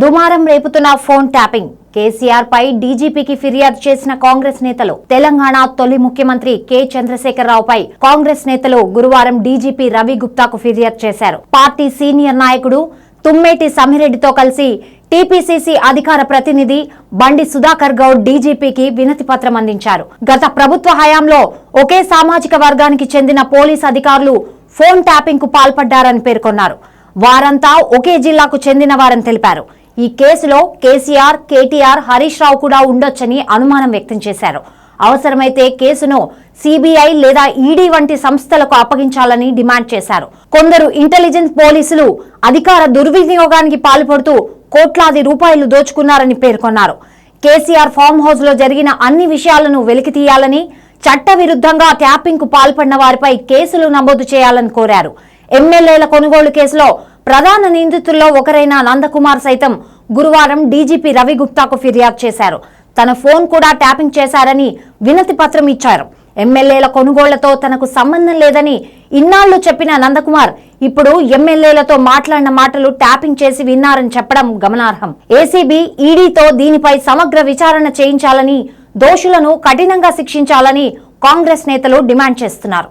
దుమారం రేపుతున్న phone tapping. KCR పై డీజీపీకి ఫిర్యాదు చేసిన కాంగ్రెస్ నేతలు తెలంగాణ తొలి ముఖ్యమంత్రి కె. చంద్రశేఖరరావుపై కాంగ్రెస్ నేతలు గురువారం డీజీపీ రవి గుప్తాకు ఫిర్యాదు చేశారు. పార్టీ సీనియర్ నాయకుడు తుమ్మేటి సమిరెడ్డితో కలిసి టీపీసీసీ అధికార ప్రతినిధి బండి సుధాకర్ గౌడ్ డీజీపీకి వినతి పత్రం అందించారు. గత ప్రభుత్వ హయాంలో ఒకే సామాజిక వర్గానికి చెందిన పోలీస్ అధికారులు ఫోన్ ట్యాపింగ్కు పాల్పడ్డారని పేర్కొన్నారు. వారంతా ఒకే జిల్లాకు చెందిన వారని తెలిపారు. ఈ కేసులో కేసీఆర్ కేటీఆర్ హరీష్ రావు కూడా ఉండొచ్చని అనుమానం వ్యక్తం చేశారు. అవసరమైతే కేసును సిబిఐ లేదా ఈడీ వంటి సంస్థలకు అప్పగించాలని డిమాండ్ చేశారు. కొందరు ఇంటెలిజెన్స్ పోలీసులు అధికార దుర్వినియోగానికి పాల్పడుతూ కోట్లాది రూపాయలు దోచుకున్నారని పేర్కొన్నారు. కేసీఆర్ ఫామ్ హౌస్లో జరిగిన అన్ని విషయాలను వెలికితీయాలని చట్టవిరుద్ధంగా ట్యాపింగ్కు పాల్పడిన వారిపై కేసులు నమోదు చేయాలని కోరారు. ఎమ్మెల్యేల కొనుగోలు కేసులో ప్రధాన నిందితుల్లో ఒకరైన నందకుమార్ సైతం గురువారం డీజీపీ రవి గుప్తాకు ఫిర్యాదు చేశారు. తన ఫోన్ కూడా ట్యాపింగ్ చేశారని వినతి పత్రం ఇచ్చారు. ఎమ్మెల్యేల కొనుగోళ్ళతో తనకు సంబంధం లేదని ఇన్నాళ్ళు చెప్పిన నందకుమార్ ఇప్పుడు ఎమ్మెల్యేలతో మాట్లాడిన మాటలు ట్యాపింగ్ చేసి విన్నారని చెప్పడం గమనార్హం. ఏసీబీ ఈడీతో దీనిపై సమగ్ర విచారణ చేయించాలని దోషులను కఠినంగా శిక్షించాలని కాంగ్రెస్ నేతలు డిమాండ్ చేస్తున్నారు.